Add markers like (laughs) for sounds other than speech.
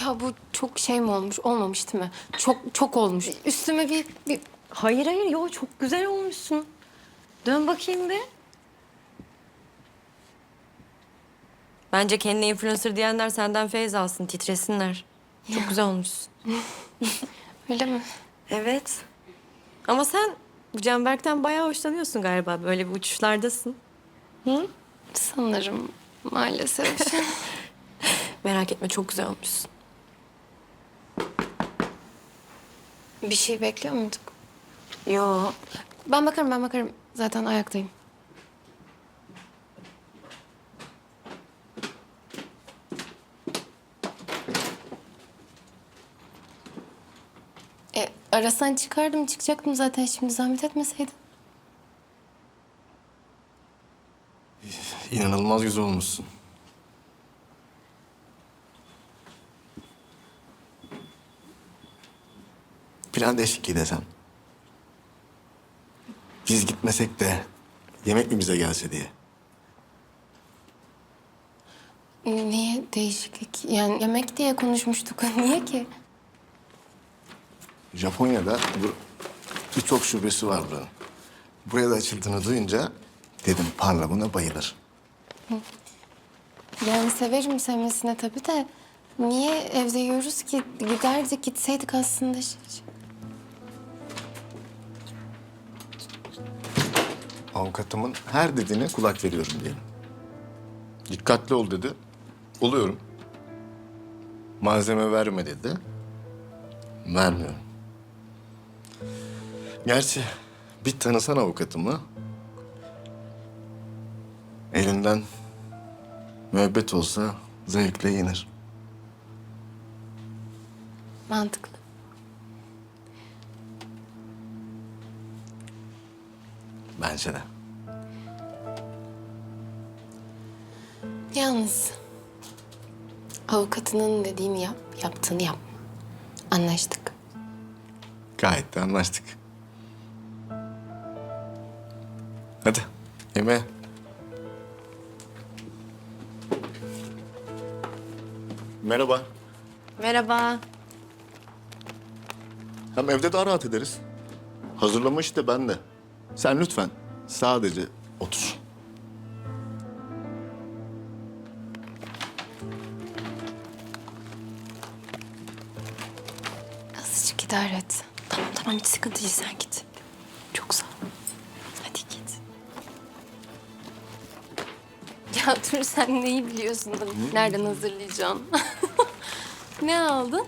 Ya bu çok şey mi olmuş? Olmamış değil mi? Çok çok olmuş. Üstüme bir, bir... Hayır hayır yo çok güzel olmuşsun. Dön bakayım bir. Bence kendine influencer diyenler senden feyz alsın, titresinler. Çok güzel olmuşsun. (laughs) Öyle mi? Evet. Ama sen bu Canberk'ten bayağı hoşlanıyorsun galiba. Böyle bir uçuşlardasın. Sanırım maalesef. (laughs) Merak etme çok güzel olmuşsun. Bir şey bekliyor muyduk? Yo. Ben bakarım ben bakarım. Zaten ayaktayım. E, arasan çıkardım çıkacaktım zaten şimdi zahmet etmeseydin. İnanılmaz güzel olmuşsun. Plan değişikliği desem. Biz gitmesek de yemek mi bize gelse diye. Niye değişiklik? Yani yemek diye konuşmuştuk. (laughs) Niye ki? Japonya'da bu birçok şubesi var buranın. Buraya da açıldığını duyunca dedim Parla buna bayılır. Yani severim sevmesine tabii de niye evde yiyoruz ki? Giderdik gitseydik aslında. Avukatımın her dediğine kulak veriyorum diyelim. Dikkatli ol dedi. Oluyorum. Malzeme verme dedi. Vermiyorum. Gerçi bir tanısan avukatımı elinden müebbet olsa zevkle yenir. Mantıklı. Bence de. Yalnız avukatının dediğini yap, yaptığını yapma. Anlaştık. Gayet de anlaştık. Hadi yemeğe. Merhaba. Merhaba. Hem evde daha rahat ederiz. Hazırlama işte ben de. Sen lütfen sadece otur. Azıcık idare et. Tamam tamam hiç sıkıntı değil sen git. Çok sağ ol. Hadi git. Ya dur sen neyi biliyorsun da nereden hazırlayacağım? (laughs) ne aldın?